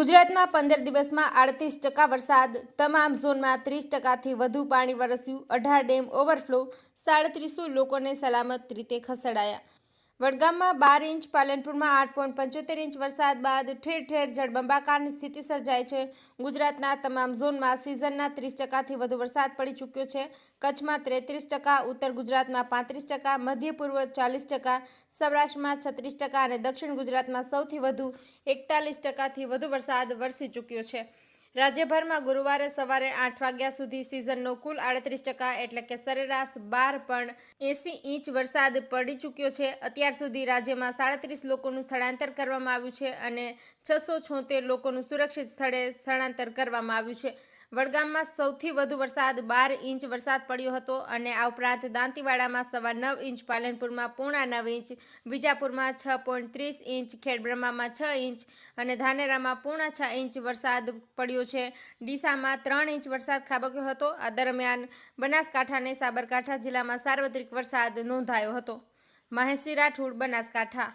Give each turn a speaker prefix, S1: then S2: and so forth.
S1: ગુજરાતમાં પંદર દિવસમાં આડત્રીસ ટકા વરસાદ, તમામ ઝોનમાં ત્રીસ ટકાથી વધુ પાણી વરસ્યું. અઢાર ડેમ ઓવરફ્લો, સાડત્રીસો લોકોને સલામત રીતે ખસેડાયા. વડગામમાં બાર ઇંચ, પાલનપુરમાં આઠ પોઈન્ટ પંચોતેર ઇંચ વરસાદ બાદ ઠેર ઠેર જળબંબાકારની સ્થિતિ સર્જાઈ છે. ગુજરાતના તમામ ઝોનમાં સિઝનના ત્રીસ ટકાથી વધુ વરસાદ પડી ચૂક્યો છે. કચ્છમાં ત્રેત્રીસ ટકા, ઉત્તર ગુજરાતમાં પાંત્રીસ ટકા, મધ્ય પૂર્વ ચાલીસ ટકા, સૌરાષ્ટ્રમાં છત્રીસ ટકા અને દક્ષિણ ગુજરાતમાં સૌથી વધુ એકતાલીસ ટકાથી વધુ વરસાદ વરસી ચૂક્યો છે. રાજ્યભરમાં ગુરુવારે સવારે આઠ વાગ્યા સુધી સિઝનનો કુલ આડત્રીસ ટકા એટલે કે સરેરાશ બાર પણ એંસી ઇંચ વરસાદ પડી ચૂક્યો છે. અત્યાર સુધી રાજ્યમાં સાડત્રીસ લોકોનું સ્થળાંતર કરવામાં આવ્યું છે અને છસો છોતેર લોકોનું સુરક્ષિત સ્થળે સ્થળાંતર કરવામાં આવ્યું છે. વડગામમાં સૌથી વધુ વરસાદ બાર ઇંચ વરસાદ પડ્યો હતો અને આ ઉપરાંત દાંતીવાડામાં સવા નવ ઇંચ, પાલનપુરમાં પૂણા નવ ઇંચ, વિજાપુરમાં છ પોઈન્ટ ત્રીસ ઇંચ, ખેડબ્રહ્મામાં છ ઇંચ અને ધાનેરામાં પૂણા છ ઇંચ વરસાદ પડ્યો છે. ડીસામાં ત્રણ ઇંચ વરસાદ ખાબક્યો હતો. આ દરમિયાન બનાસકાંઠા અને સાબરકાંઠા જિલ્લામાં સાર્વત્રિક વરસાદ નોંધાયો હતો. મહેશી રાઠોડ, બનાસકાંઠા.